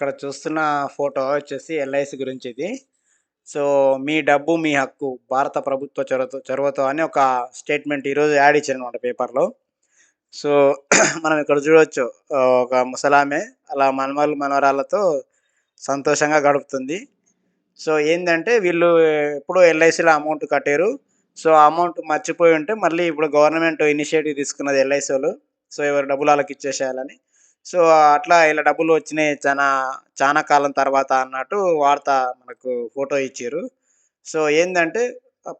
ఇక్కడ చూస్తున్న ఫోటో వచ్చేసి ఎల్ఐసి గురించి ఇది. సో మీ డబ్బు మీ హక్కు భారత ప్రభుత్వ చొరవతో చొరవతో అని ఒక స్టేట్మెంట్ ఈరోజు యాడ్ ఇచ్చారనమాట పేపర్లో. సో మనం ఇక్కడ చూడవచ్చు ఒక ముసలామె అలా మనమలు మనవరాళ్ళతో సంతోషంగా గడుపుతుంది. సో ఏంటంటే వీళ్ళు ఎప్పుడో ఎల్ఐసిలో అమౌంట్ కట్టారు. సో అమౌంట్ మర్చిపోయి ఉంటే మళ్ళీ ఇప్పుడు గవర్నమెంట్ ఇనిషియేటివ్ తీసుకున్నది ఎల్ఐసి వాళ్ళు సో ఎవరు డబ్బులు వాళ్ళకి ఇచ్చేసేయాలని. సో అట్లా ఇలా డబ్బులు వచ్చినాయి చాలా చాలా కాలం తర్వాత అన్నట్టు వార్త మనకు ఫోటో ఇచ్చారు. సో ఏంటంటే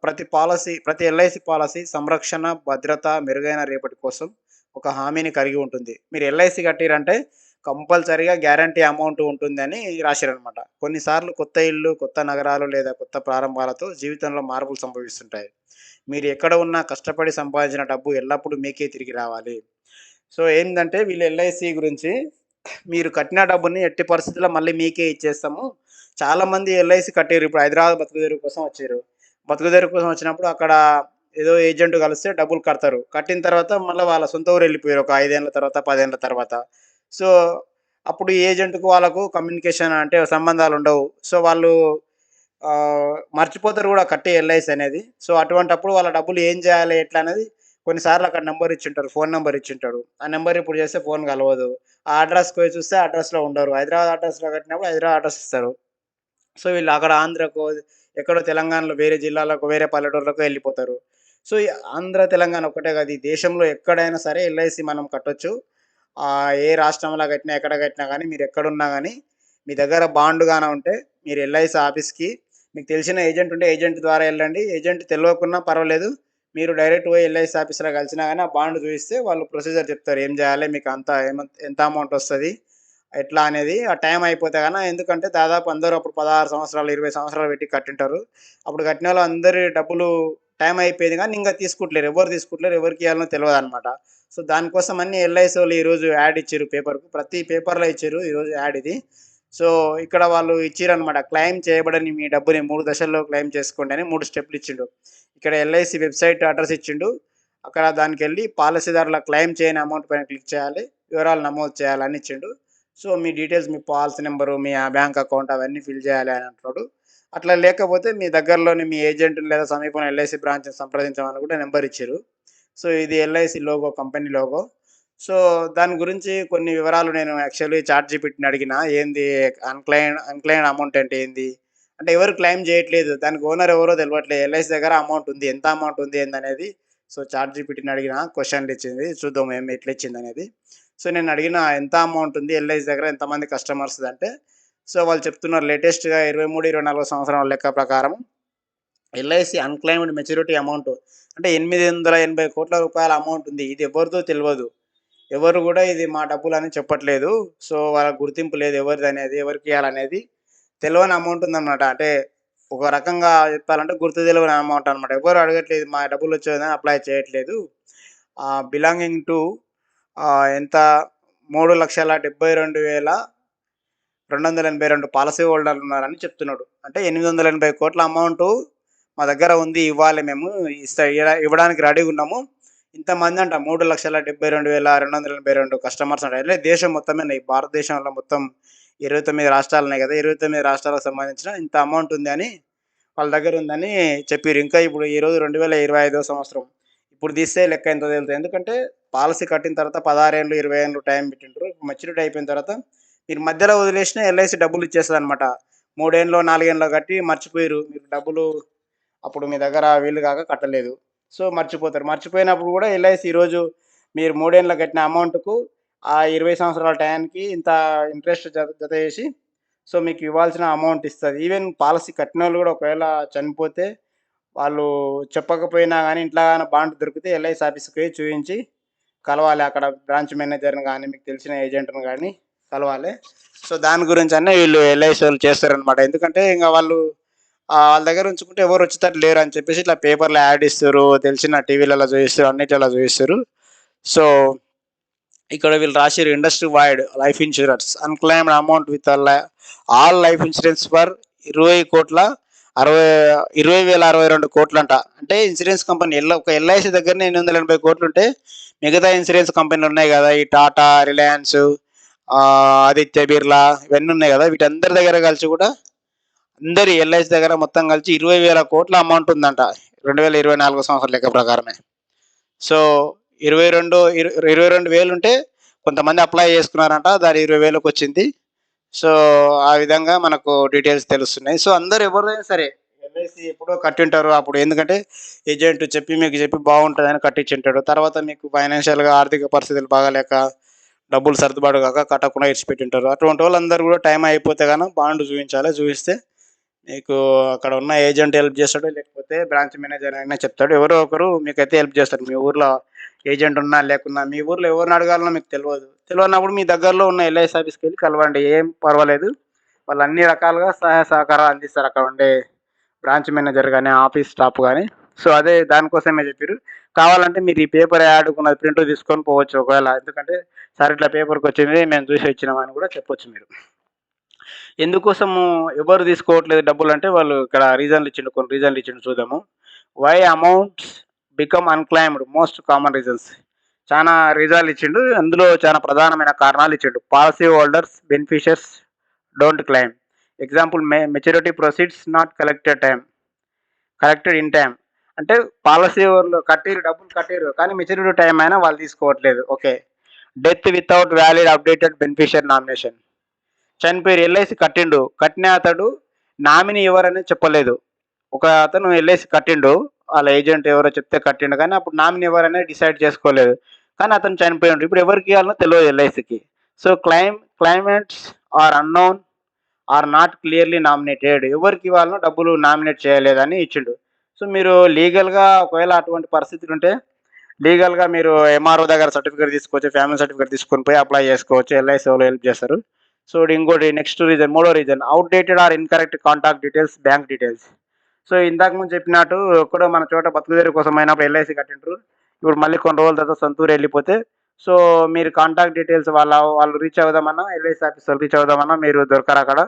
ప్రతి పాలసీ ప్రతి ఎల్ఐసి పాలసీ సంరక్షణ భద్రత మెరుగైన రేపటి కోసం ఒక హామీని కలిగి ఉంటుంది. మీరు ఎల్ఐసి కట్టిరంటే కంపల్సరీగా గ్యారంటీ అమౌంట్ ఉంటుందని రాశారనమాట కొన్నిసార్లు కొత్త ఇల్లు కొత్త నగరాలు లేదా కొత్త ప్రారంభాలతో జీవితంలో మార్పులు సంభవిస్తుంటాయి. మీరు ఎక్కడ ఉన్నా కష్టపడి సంపాదించిన డబ్బు ఎల్లప్పుడూ మీకే తిరిగి రావాలి. సో ఏంటంటే వీళ్ళు ఎల్ఐసి గురించి మీరు కట్టిన డబ్బుని ఎట్టి పరిస్థితుల్లో మళ్ళీ మీకే ఇచ్చేస్తాము. చాలామంది ఎల్ఐసి కట్టారు ఇప్పుడు హైదరాబాద్ బతుకుదేరు కోసం వచ్చారు. బతుకుదేరు కోసం వచ్చినప్పుడు అక్కడ ఏదో ఏజెంట్ కలిస్తే డబ్బులు కడతారు. కట్టిన తర్వాత మళ్ళీ వాళ్ళ సొంత ఊరు వెళ్ళిపోయారు. ఒక ఐదేళ్ళ తర్వాత పదేళ్ళ తర్వాత. సో అప్పుడు ఏజెంట్కు వాళ్ళకు కమ్యూనికేషన్ అంటే సంబంధాలు ఉండవు. సో వాళ్ళు మర్చిపోతారు కూడా కట్టే ఎల్ఐసి అనేది. సో అటువంటప్పుడు వాళ్ళ డబ్బులు ఏం చేయాలి ఎట్లా అనేది కొన్నిసార్లు అక్కడ నెంబర్ ఇచ్చింటారు ఫోన్ నెంబర్ ఇచ్చింటాడు. ఆ నెంబర్ ఇప్పుడు చేస్తే ఫోన్ కలవదు. ఆ అడ్రస్కి పోయి చూస్తే అడ్రస్లో ఉండరు. హైదరాబాద్ అడ్రస్లో కట్టినప్పుడు హైదరాబాద్ అడ్రస్ ఇస్తారు. సో వీళ్ళు అక్కడ ఆంధ్రకు ఎక్కడో తెలంగాణలో వేరే జిల్లాలకు వేరే పల్లెటూర్లకు వెళ్ళిపోతారు. సో ఈ ఆంధ్ర తెలంగాణ ఒకటే కాదు ఈ దేశంలో ఎక్కడైనా సరే ఎల్ఐసి మనం కట్టొచ్చు. ఏ రాష్ట్రంలో కట్టినా ఎక్కడ కట్టినా కానీ మీరు ఎక్కడున్నా కానీ మీ దగ్గర బాండ్ గాన ఉంటే మీరు ఎల్ఐసి ఆఫీస్కి మీకు తెలిసిన ఏజెంట్ ఉంటే ఏజెంట్ ద్వారా వెళ్ళండి. ఏజెంట్ తెలియకున్నా పర్వాలేదు. మీరు డైరెక్ట్ పోయి ఎల్ఐసి ఆఫీస్లో కలిసినా కానీ ఆ బాండ్ చూపిస్తే వాళ్ళు ప్రొసీజర్ చెప్తారు. ఏం చేయాలి? మీకు అంత ఎంత అమౌంట్ వస్తుంది? ఎట్లా అనేది? ఆ టైం అయిపోతే కానీ ఎందుకంటే దాదాపు అందరూ అప్పుడు పదహారు సంవత్సరాలు ఇరవై సంవత్సరాలు పెట్టి కట్టింటారు. అప్పుడు కట్టిన వాళ్ళు అందరి డబ్బులు టైం అయిపోయింది కానీ ఇంకా తీసుకుంటలేరు. ఎవరు తీసుకుంటలేరు? ఎవరికి ఇవ్వాలనో తెలియదు అనమాట సో దానికోసం అన్ని ఎల్ఐసి వాళ్ళు ఈరోజు యాడ్ ఇచ్చారు పేపర్కు ప్రతి పేపర్లో ఇచ్చారు ఈరోజు యాడ్ ఇది. సో ఇక్కడ వాళ్ళు ఇచ్చారు అనమాట క్లెయిమ్ చేయబడని మీ డబ్బుని మూడు దశల్లో క్లెయిమ్ చేసుకోండి అని మూడు స్టెప్లు ఇచ్చిండు. ఇక్కడ ఎల్ఐసి వెబ్సైట్ అడ్రస్ ఇచ్చిండు. అక్కడ దానికి వెళ్ళి పాలసీదారుల క్లెయిమ్ చేయని అమౌంట్ పైన క్లిక్ చేయాలి. వివరాలు నమోదు చేయాలని ఇచ్చిండు. సో మీ డీటెయిల్స్ మీ పాలసీ నెంబరు మీ బ్యాంక్ అకౌంట్ అవన్నీ ఫిల్ చేయాలి అని అంటున్నాడు. అట్లా లేకపోతే మీ దగ్గరలోని మీ ఏజెంట్ లేదా సమీపంలో ఎల్ఐసి బ్రాంచ్ని సంప్రదించమని కూడా నెంబర్ ఇచ్చారు. సో ఇది L I C logo company logo. So దాని గురించి కొన్ని వివరాలు నేను యాక్చువల్లీ చార్ట్ జీపీటీని అడిగిన ఏంది అన్క్లైన్ అన్క్లైన్ అమౌంట్ అంటే ఏంది? అంటే ఎవరు క్లెయిమ్ చేయట్లేదు. దానికి ఓనర్ ఎవరో తెలియట్లేదు ఎల్ఐసి దగ్గర అమౌంట్ ఉంది. ఎంత అమౌంట్ ఉంది ఏందనేది. సో చార్ట్ జీపీటీని అడిగిన క్వశ్చన్లు ఇచ్చింది. చూద్దాం ఏం ఎట్లా ఇచ్చింది అనేది సో నేను అడిగిన ఎంత అమౌంట్ ఉంది? ఎల్ఐసి దగ్గర ఎంతమంది కస్టమర్స్ అంటే సో వాళ్ళు చెప్తున్నారు లేటెస్ట్గా ఇరవై మూడు ఇరవై నాలుగు సంవత్సరాల లెక్క ప్రకారం ఎల్ఐసి అన్క్లైమ్డ్ మెచ్యూరిటీ అమౌంట్ అంటే ఎనిమిది వందల ఎనభై కోట్ల రూపాయల అమౌంట్ ఉంది. ఇది ఎవరిదో తెలియదు ఎవరు కూడా ఇది మా డబ్బులు అని చెప్పట్లేదు. సో వాళ్ళ గుర్తింపు లేదు ఎవరిది అనేది ఎవరికి ఇవ్వాలనేది. తెలియని అమౌంట్ ఉందన్నమాట. అంటే ఒక రకంగా చెప్పాలంటే గుర్తు తెలియని అమౌంట్ అనమాట ఎవరు అడగట్లేదు మా డబ్బులు వచ్చేదని అప్లై చేయట్లేదు. బిలాంగింగ్ టు ఎంత? మూడు లక్షల డెబ్బై రెండు వేల రెండు వందల ఎనభై రెండు పాలసీ హోల్డర్లు ఉన్నారని చెప్తున్నాడు. అంటే ఎనిమిది వందల ఎనభై కోట్ల అమౌంట్ మా దగ్గర ఉంది ఇవ్వాలి మేము ఇస్తా ఇవ్వడానికి రెడీగా ఉన్నాము. ఇంతమంది అంట మూడు లక్షల డెబ్బై రెండు వేల రెండు వందల ఎనభై రెండు కస్టమర్స్ అంటే. దేశం మొత్తమే భారతదేశంలో మొత్తం ఇరవై తొమ్మిది రాష్ట్రాలు ఉన్నాయి కదా ఇరవై తొమ్మిది రాష్ట్రాలకు సంబంధించిన ఇంత అమౌంట్ ఉంది అని వాళ్ళ దగ్గర ఉందని చెప్పారు ఇంకా ఇప్పుడు ఈరోజు రెండు వేల ఇరవై ఐదో సంవత్సరం. ఇప్పుడు తీస్తే లెక్క ఎంత తెలుస్తుంది ఎందుకంటే పాలసీ కట్టిన తర్వాత పదహారేళ్ళు ఇరవై ఏళ్ళు టైం పెట్టింటారు మెచ్యూరిటీ అయిపోయిన తర్వాత మీరు మధ్యలో వదిలేసిన ఎల్ఐసి డబ్బులు ఇచ్చేస్తుంది అనమాట మూడేళ్ళు నాలుగేళ్ళు కట్టి మర్చిపోయారు మీరు డబ్బులు అప్పుడు మీ దగ్గర వీలు కాక కట్టలేదు. సో మర్చిపోతారు. మర్చిపోయినప్పుడు కూడా ఎల్ఐసి ఈరోజు మీరు మూడేళ్ళు కట్టిన అమౌంట్కు ఆ ఇరవై సంవత్సరాల టైంకి ఇంత ఇంట్రెస్ట్ జత జత చేసి సో మీకు ఇవ్వాల్సిన అమౌంట్ ఇస్తుంది. ఈవెన్ పాలసీ కట్టిన వాళ్ళు కూడా ఒకవేళ చనిపోతే వాళ్ళు చెప్పకపోయినా కానీ ఇంట్లో కానీ బాండ్ దొరికితే ఎల్ఐసి ఆఫీస్కి పోయి చూపించి కలవాలి. అక్కడ బ్రాంచ్ మేనేజర్ని కానీ మీకు తెలిసిన ఏజెంట్ని కానీ కలవాలి. సో దాని గురించి అన్నీ వీళ్ళు ఎల్ఐసి వాళ్ళు చేస్తారనమాట ఎందుకంటే ఇంకా వాళ్ళు వాళ్ళ దగ్గర ఉంచుకుంటే ఎవరు వచ్చేటట్టు లేరు అని చెప్పేసి ఇట్లా పేపర్లో యాడ్ ఇస్తారు తెలిసిన టీవీలలో చూపిస్తారు అన్నిటిలో చూపిస్తారు. సో ఇక్కడ వీళ్ళు రాసిరు industry wide life insurance unclaimed amount with all life insurance for ఇరవై కోట్ల అరవై ఇరవై వేల అరవై రెండు కోట్లు అంట అంటే ఇన్సూరెన్స్ కంపెనీ ఎల్ ఒక ఎల్ఐసి దగ్గరనే ఎనిమిది వందల ఎనభై కోట్లు ఉంటే మిగతా ఇన్సూరెన్స్ కంపెనీలు ఉన్నాయి కదా. ఈ టాటా రిలయన్స్ ఆదిత్య బిర్లా ఇవన్నీ ఉన్నాయి కదా. వీటందరి దగ్గర కలిసి కూడా అందరి ఎల్ఐసి దగ్గర మొత్తం కలిసి ఇరవై వేల కోట్ల అమౌంట్ ఉందంట. రెండు వేల ఇరవై నాలుగు సంవత్సరం లెక్క ప్రకారమే. సో ఇరవై రెండు ఇరవై రెండు వేలు ఉంటే కొంతమంది అప్లై చేసుకున్నారంట దాని ఇరవై వేలకు వచ్చింది. సో ఆ విధంగా మనకు డీటెయిల్స్ తెలుస్తున్నాయి. సో అందరు ఎవరైనా సరే ఎల్ఐసి ఎప్పుడో కట్టింటారు అప్పుడు ఎందుకంటే ఏజెంట్ చెప్పి మీకు చెప్పి బాగుంటుందని కట్టించుంటాడు. తర్వాత మీకు ఫైనాన్షియల్గా ఆర్థిక పరిస్థితులు బాగాలేక డబ్బులు సర్దుబాటు కాక కట్టకుండా ఇచ్చిపెట్టింటారు అటువంటి వాళ్ళందరూ కూడా టైం అయిపోతే కానీ బాండ్ చూపించాలి చూపిస్తే మీకు అక్కడ ఉన్న ఏజెంట్ హెల్ప్ చేస్తాడు లేకపోతే బ్రాంచ్ మేనేజర్ అయినా చెప్తాడు. ఎవరో ఒకరు మీకైతే హెల్ప్ చేస్తారు. మీ ఊర్లో ఏజెంట్ ఉన్నా లేకున్నా మీ ఊర్లో ఎవరిని అడగాలన్నా మీకు తెలియదు తెలియనప్పుడు మీ దగ్గరలో ఉన్న ఎల్ఐసి ఆఫీస్కి వెళ్ళి కలవండి. ఏం పర్వాలేదు. వాళ్ళు అన్ని రకాలుగా సహాయ సహకారాలు అందిస్తారు అక్కడ ఉండే బ్రాంచ్ మేనేజర్ కానీ ఆఫీస్ స్టాఫ్ కానీ సో అదే దానికోసమే చెప్పారు కావాలంటే మీరు ఈ పేపర్ యాడ్కున్నది ప్రింట్ తీసుకొని పోవచ్చు ఒకవేళ. ఎందుకంటే సార్ ఇట్లా పేపర్కి వచ్చింది మేము చూసి వచ్చినామని కూడా చెప్పొచ్చు మీరు. ఎందుకోసము ఎవరు తీసుకోవట్లేదు డబ్బులు అంటే వాళ్ళు ఇక్కడ రీజన్లు ఇచ్చిండు కొన్ని రీజన్లు ఇచ్చిండు చూద్దాము. Why amounts become unclaimed most common reasons చాలా రీజన్లు ఇచ్చిండు. అందులో చాలా ప్రధానమైన కారణాలు ఇచ్చిండు. Policy holders beneficiaries don't claim example may maturity proceeds not collected time collected in time అంటే పాలసీ వాళ్ళు కట్టిరు డబ్బులు కట్టిరు కానీ మెచ్యూరిటీ టైం అయినా వాళ్ళు తీసుకోవట్లేదు. Okay death without valid updated beneficiary nomination చనిపోయి ఎల్ఐసి కట్టిండు. కట్టిన అతడు నామినీ ఎవరని చెప్పలేదు. ఒక అతను ఎల్ఐసి కట్టిండు. వాళ్ళ ఏజెంట్ ఎవరో చెప్తే కట్టిండు. కానీ అప్పుడు నామిని ఎవరైనా డిసైడ్ చేసుకోలేదు. కానీ అతను చనిపోయిండు ఇప్పుడు ఎవరికి ఇవ్వాలనో తెలియదు ఎల్ఐసికి. So claim claimants are unknown or not clearly nominated. ఎవరికి ఇవ్వాలనో డబ్బులు నామినేట్ చేయలేదని ఇచ్చిండు. సో మీరు లీగల్గా ఒకవేళ అటువంటి పరిస్థితులు ఉంటే లీగల్గా మీరు ఎంఆర్ఓ దగ్గర సర్టిఫికేట్ తీసుకోవచ్చు ఫ్యామిలీ సర్టిఫికేట్ తీసుకొని పోయి అప్లై చేసుకోవచ్చు. ఎల్ఐసి వాళ్ళు హెల్ప్ చేస్తారు. సో ఇంకోటి నెక్స్ట్ రీజన్ మూడో reason outdated or incorrect contact details bank details. So ఇందాక ముందు చెప్పినట్టు ఎక్కడో మన చోట బతుకుదేరి కోసం అయినప్పుడు ఎల్ఐసి కట్టింటారు ఇప్పుడు మళ్ళీ కొన్ని రోజుల తర్వాత సొంతూరు వెళ్ళిపోతే సో మీరు కాంటాక్ట్ డీటెయిల్స్ వాళ్ళ వాళ్ళు reach అవుదామన్నా L I C office reach అవుదామన్నా మీరు దొరకరు అక్కడ.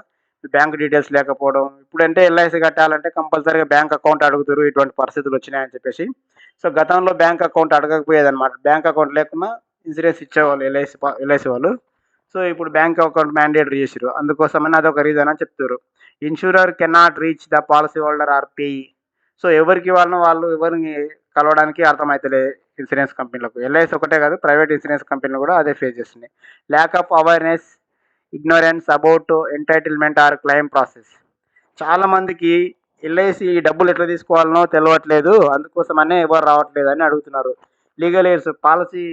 బ్యాంక్ డీటెయిల్స్ లేకపోవడం. ఇప్పుడంటే ఎల్ఐసి కట్టాలంటే కంపల్సరీగా బ్యాంక్ అకౌంట్ అడుగుతారు ఇటువంటి పరిస్థితులు వచ్చినాయని చెప్పేసి. సో గతంలో బ్యాంక్ అకౌంట్ అడగకపోయేదన్నమాట. బ్యాంక్ అకౌంట్ లేకుండా ఇన్సూరెన్స్ ఇచ్చేవాళ్ళు L I C L I C వాళ్ళు. సో ఇప్పుడు బ్యాంక్ అకౌంట్ మ్యాండేటరీ చేసారు అందుకోసమని అదొక రీజన్ అని చెప్తారు. Insurer cannot reach the policy holder or payee so ఎవరికి వాళ్ళని వాళ్ళు ఎవరిని కలవడానికి అర్థమవుతలే ఇన్సూరెన్స్ కంపెనీలకు ఎల్ఐసి ఒకటే కాదు ప్రైవేట్ ఇన్సూరెన్స్ కంపెనీలు కూడా అదే ఫేస్ చేస్తున్నాయి. Lack of awareness ignorance about entitlement or claim process చాలామందికి ఎల్ఐసి ఈ డబ్బులు ఎట్లా తీసుకోవాలనో తెలియట్లేదు అందుకోసమనే ఎవరు రావట్లేదు అని అడుగుతున్నారు. లీగల్ ఎయిర్స్ పాలసీ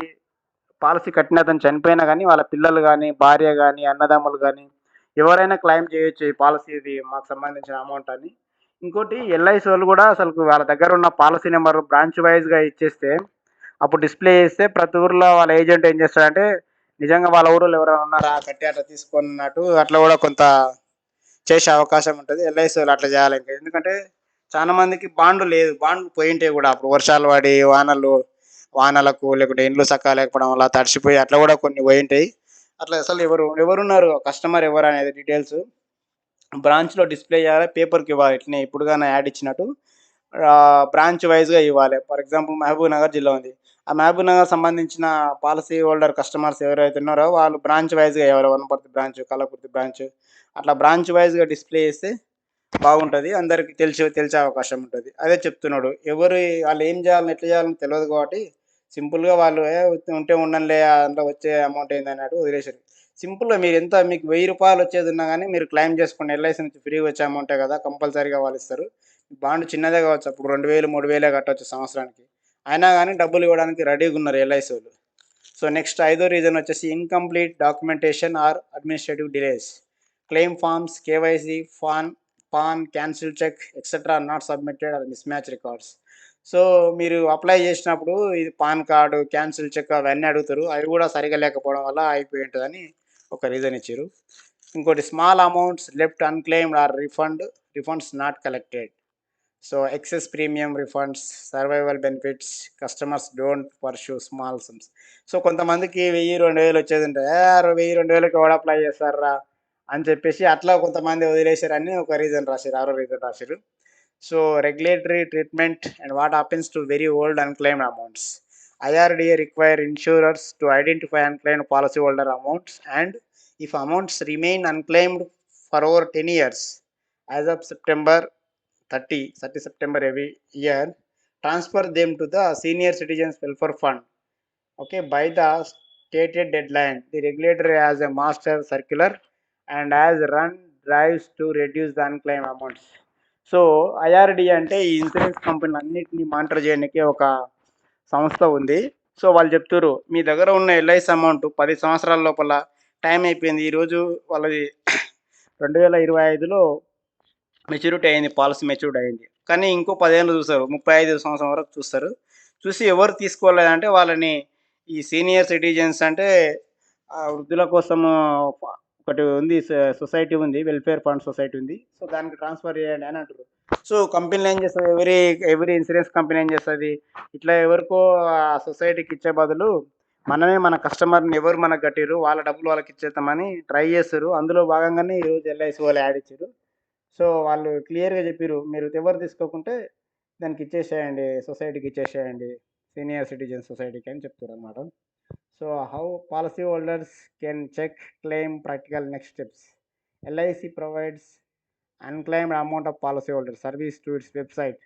పాలసీ కట్టిన అతను చనిపోయినా కానీ వాళ్ళ పిల్లలు కానీ భార్య కానీ అన్నదమ్ములు కానీ ఎవరైనా క్లెయిమ్ చేయొచ్చు ఈ పాలసీ ఇది మాకు సంబంధించిన అమౌంట్ అని. ఇంకోటి ఎల్ఐసి వాళ్ళు కూడా అసలు వాళ్ళ దగ్గర ఉన్న పాలసీ నెంబర్ బ్రాంచ్ వైజ్గా ఇచ్చేస్తే అప్పుడు డిస్ప్లే చేస్తే ప్రతి ఊర్లో వాళ్ళ ఏజెంట్ ఏం చేస్తాడంటే నిజంగా వాళ్ళ ఊరిలో ఎవరైనా ఉన్నారా కట్టి అట్లా తీసుకున్నట్టు అట్లా కూడా కొంత చేసే అవకాశం ఉంటుంది. ఎల్ఐసి వాళ్ళు అట్లా చేయాలి ఇంకా. ఎందుకంటే చాలా మందికి బాండ్లు లేదు. బాండ్ పోయింటే కూడా అప్పుడు వర్షాలు పడి వానలు వానలకు లేకుంటే ఇండ్లు సక్క లేకపోవడం వల్ల తడిసిపోయి అట్లా కూడా కొన్ని పోయింటాయి. అట్లా అసలు ఎవరు ఎవరున్నారు? కస్టమర్ ఎవరు అనేది డీటెయిల్స్ బ్రాంచ్లో డిస్ప్లే చేయాలి పేపర్కి ఇవ్వాలి. ఇట్లనే ఇప్పుడు కానీ యాడ్ ఇచ్చినట్టు బ్రాంచ్ వైజ్గా ఇవ్వాలి. ఫర్ ఎగ్జాంపుల్ మహబూబ్ నగర్ జిల్లా ఉంది. ఆ మహబూబ్ నగర్ సంబంధించిన పాలసీ హోల్డర్ కస్టమర్స్ ఎవరైతే ఉన్నారో వాళ్ళు బ్రాంచ్ వైజ్గా ఇవ్వాలి. వనపర్తి బ్రాంచ్ కలకుర్తి బ్రాంచ్ అట్లా బ్రాంచ్ వైజ్గా డిస్ప్లే చేస్తే బాగుంటుంది. అందరికీ తెలిసి తెలిసే అవకాశం ఉంటుంది. అదే చెప్తున్నాడు. ఎవరు వాళ్ళు ఏం చేయాలని ఎట్లా చేయాలని తెలియదు కాబట్టి సింపుల్గా వాళ్ళు ఉంటే ఉండంలే అందులో వచ్చే అమౌంట్ ఏంది? అన్నట్టు సింపుల్గా మీరు ఎంత మీకు వెయ్యి రూపాయలు వచ్చేది ఉన్నా కానీ మీరు క్లెయిమ్ చేసుకోండి ఎల్ఐసి నుంచి ఫ్రీగా వచ్చే అమౌంటే కదా కంపల్సరీగా వాళ్ళు ఇస్తారు. బాండ్ చిన్నదే కావచ్చు అప్పుడు రెండు వేలు మూడు వేలే కట్టవచ్చు సంవత్సరానికి. అయినా కానీ డబ్బులు ఇవ్వడానికి రెడీగా ఉన్నారు ఎల్ఐసి వాళ్ళు. సో నెక్స్ట్ ఐదో రీజన్ వచ్చేసి incomplete documentation or administrative delays. Claim forms K Y C PAN PAN cancel cheque etcetera not submitted or mismatch records. So మీరు అప్లై చేసినప్పుడు ఇది పాన్ కార్డు క్యాన్సిల్ చెక్ అవన్నీ అడుగుతారు. అవి కూడా సరిగా లేకపోవడం వల్ల అయిపోయి ఉంటుందని ఒక రీజన్ ఇచ్చారు. ఇంకోటి small amounts left unclaimed or refund refunds not collected so excess premium refunds survival benefits customers don't pursue small sums so కొంతమందికి వెయ్యి రెండు వేలు వచ్చేది ఉంటాయి వెయ్యి రెండు వేలకి ఎవడ అప్లై చేస్తారా అని చెప్పేసి అట్లా కొంతమంది వదిలేశారని ఒక రీజన్ రాశారు ఆరో రీజన్ రాశారు. So regulatory treatment and what happens to very old unclaimed amounts. IRDA require insurers to identify unclaimed policyholder amounts and if amounts remain unclaimed for over 10 years as of September 30, 30 September every year, transfer them to the Senior Citizens Welfare Fund. Okay, by the stated deadline, the regulator has a master circular and has run drives to reduce the unclaimed amounts. So I R D అంటే ఈ insurance కంపెనీలు అన్నింటినీ monitor చేయడానికి ఒక సంస్థ ఉంది. So వాళ్ళు చెప్తారు మీ దగ్గర ఉన్న ఎల్ఐసి అమౌంట్ పది సంవత్సరాల లోపల టైం అయిపోయింది. ఈరోజు వాళ్ళది రెండు వేల ఇరవై ఐదులో మెచ్యూరిటీ అయింది పాలసీ మెచ్యూరిటీ అయింది. కానీ ఇంకో పదేళ్ళు చూస్తారు ముప్పై ఐదు సంవత్సరం వరకు చూస్తారు. చూసి ఎవరు తీసుకోలేదంటే వాళ్ళని ఈ సీనియర్ సిటిజన్స్ అంటే ఆ వృద్ధుల కోసము ఒకటి ఉంది సొసైటీ ఉంది వెల్ఫేర్ ఫండ్ సొసైటీ ఉంది. సో దానికి ట్రాన్స్ఫర్ చేయండి అని అంటారు సో కంపెనీలు ఏం చేస్తుంది ఎవరి ఎవరి ఇన్సూరెన్స్ కంపెనీ ఏం చేస్తుంది? ఇట్లా ఎవరికో ఆ సొసైటీకి ఇచ్చే బదులు మనమే మన కస్టమర్ని ఎవరు మనకు కట్టారు వాళ్ళ డబ్బులు వాళ్ళకి ఇచ్చేద్దామని ట్రై చేస్తారు అందులో భాగంగానే ఈరోజు ఎల్ఐసి వాళ్ళు యాడ్ ఇచ్చారు సో వాళ్ళు క్లియర్గా చెప్పారు మీరు ఎవరు తీసుకోకుంటే దానికి ఇచ్చేసేయండి సొసైటీకి ఇచ్చేసేయండి సీనియర్ సిటిజన్ సొసైటీకి అని చెప్తారు అనమాట so how policy holders can check claim practical next steps L I C provides unclaimed amount of policy holder service to its website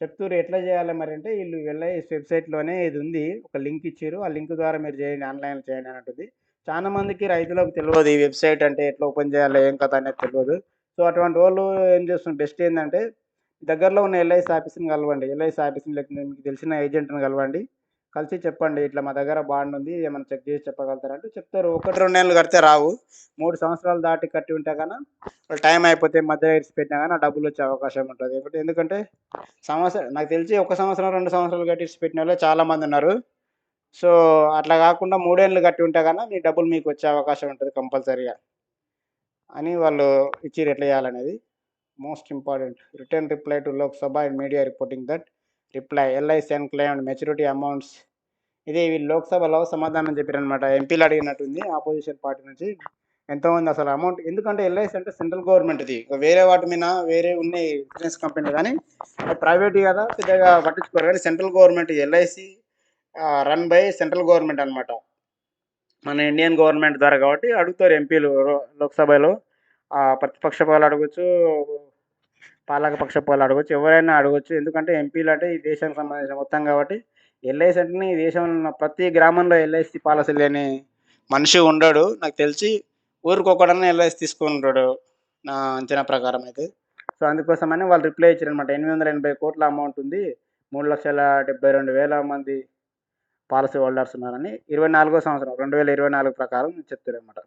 చెప్తూరు ఎట్లా చేయాలి మరి అంటే వీళ్ళు ఎల్ఐసి వెబ్సైట్లోనే ఇది ఉంది ఒక లింక్ ఇచ్చారు ఆ లింక్ ద్వారా మీరు చేయండి ఆన్లైన్లో చేయండి అన్నట్టుంది. చాలా మందికి రైతులకు తెలియదు ఈ వెబ్సైట్ అంటే ఎట్లా ఓపెన్ చేయాలి ఏం కథ అనేది తెలియదు. సో అటువంటి వాళ్ళు ఏం చేస్తున్నారు? బెస్ట్ ఏంటంటే దగ్గరలో ఉన్న ఎల్ఐసి ఆఫీస్ని కలవండి. ఎల్ఐసి ఆఫీస్ని లేకపోతే మీకు తెలిసిన ఏజెంట్ని కలవండి. కలిసి చెప్పండి. ఇట్లా మా దగ్గర బాండ్ ఉంది ఏమైనా చెక్ చేసి చెప్పగలుగుతారంటే చెప్తారు. ఒకటి రెండు నెలలు కడితే రావు. మూడు సంవత్సరాలు దాటి కట్టి ఉంటే కన్నా టైం అయిపోతే మధ్యలో ఇడిచి పెట్టినా కానీ డబ్బులు వచ్చే అవకాశం ఉంటుంది. ఒకటి ఎందుకంటే సంవత్సరం నాకు తెలిసి ఒక సంవత్సరం రెండు సంవత్సరాలు కట్టి ఇడిచి పెట్టిన వాళ్ళు చాలామంది ఉన్నారు. సో అట్లా కాకుండా మూడేళ్ళు కట్టి ఉంటే కన్నా మీ డబ్బులు మీకు వచ్చే అవకాశం ఉంటుంది కంపల్సరీగా అని వాళ్ళు ఇచ్చి ఎట్లా చేయాలనేది most important. Return reply to Lok Sabha and media reporting that reply L I C and claim maturity amounts. ఇది వీళ్ళు లోక్సభలో సమాధానం చెప్పారనమాట ఎంపీలు అడిగినట్టుంది ఆపోజిషన్ పార్టీ నుంచి. ఎంతోమంది అసలు అమౌంట్ ఎందుకంటే ఎల్ఐసి అంటే సెంట్రల్ గవర్నమెంట్ ఇది వేరే వాటి మీద వేరే ఉన్నాయి ఇన్సూరెన్స్ కంపెనీ కానీ ప్రైవేట్ కదా పెద్దగా పట్టించుకోరు. కానీ central government L I C run by central government అనమాట మన ఇండియన్ గవర్నమెంట్ ద్వారా కాబట్టి అడుగుతారు ఎంపీలు లోక్సభలో. ప్రతిపక్ష పాలు అడగచ్చు పాలక పక్ష వాళ్ళు అడగచ్చు ఎవరైనా అడగచ్చు. ఎందుకంటే ఎంపీలు అంటే ఈ దేశానికి సంబంధించిన మొత్తం కాబట్టి ఎల్ఐసి అంటే ఈ దేశంలో ఉన్న ప్రతి గ్రామంలో ఎల్ఐసి పాలసీ లేని మనిషి ఉండడు. నాకు తెలిసి ఊరికొకడన్నా ఎల్ఐసి తీసుకుంటాడు ఉంటాడు నా అంచనా ప్రకారం అయితే. సో అందుకోసమని వాళ్ళు రిప్లై ఇచ్చారు అనమాట ఎనిమిది వందల ఎనభై కోట్ల అమౌంట్ ఉంది. మూడు లక్షల డెబ్బై రెండు వేల మంది పాలసీ హోల్డర్స్ ఉన్నారని ఇరవై నాలుగో సంవత్సరం రెండు వేల ఇరవై నాలుగు ప్రకారం చెప్తారు అనమాట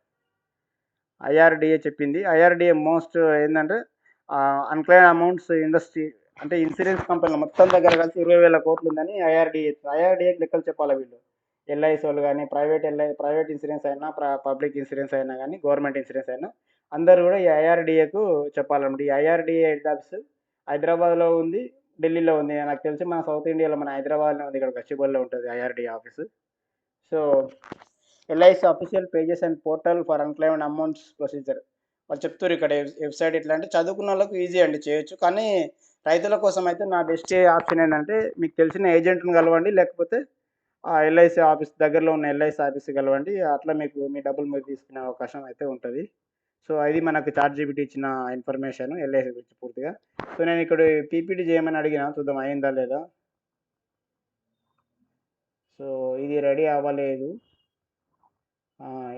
ఐఆర్డిఏ చెప్పింది. I R D A most ఏంటంటే అన్క్లైమ్ అమౌంట్స్ ఇండస్ట్రీ అంటే ఇన్సూరెన్స్ కంపెనీలు మొత్తం దగ్గర కలిసి ఇరవై వేల కోట్లు ఉందని ఐఆర్డిఏ ఐఆర్డిఏకి లెక్కలు చెప్పాలి వీళ్ళు? ఎల్ఐసి వాళ్ళు కానీ private L I private insurance అయినా పబ్లిక్ ఇన్సూరెన్స్ అయినా కానీ గవర్నమెంట్ ఇన్సూరెన్స్ అయినా అందరూ కూడా ఈ ఐఆర్డిఏకు చెప్పాలన్నమాట. ఈ ఐఆర్డిఏ హెడ్ ఆఫీస్ హైదరాబాద్లో ఉంది ఢిల్లీలో ఉంది. నాకు తెలిసి మన సౌత్ ఇండియాలో మన హైదరాబాద్లో ఉంది. ఇక్కడ గచ్చిబౌలిలో ఉంటుంది I R D A office so L I C official pages and portal for unclaimed amounts procedure వాళ్ళు చెప్తారు ఇక్కడ వెబ్సైట్ ఇట్లా అంటే చదువుకున్న వాళ్ళకు ఈజీ అండి చేయొచ్చు. కానీ రైతుల కోసం అయితే నా బెస్ట్ ఆప్షన్ ఏంటంటే మీకు తెలిసిన ఏజెంట్ని కలవండి లేకపోతే ఆ ఎల్ఐసి ఆఫీస్ దగ్గరలో ఉన్న ఎల్ఐసి ఆఫీస్ కలవండి. అట్లా మీకు మీ డబ్బులు మీరు తీసుకునే అవకాశం అయితే ఉంటుంది. సో అది మనకు చార్ట్ జీబీటీ ఇచ్చిన ఇన్ఫర్మేషన్ ఎల్ఐసి గురించి పూర్తిగా. సో నేను ఇక్కడ పీపీటీ చేయమని అడిగిన చూద్దాం అయిందా లేదా? సో ఇది రెడీ అవ్వలేదు.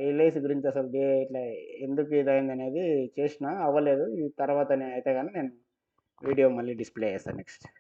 ఎల్ఐసి గురించి అసలు ఇట్లా ఎందుకు ఇదైంది అనేది చేసిన అవ్వలేదు. ఇది తర్వాత అయితే కానీ నేను వీడియో మళ్ళీ డిస్ప్లే చేస్తాను నెక్స్ట్.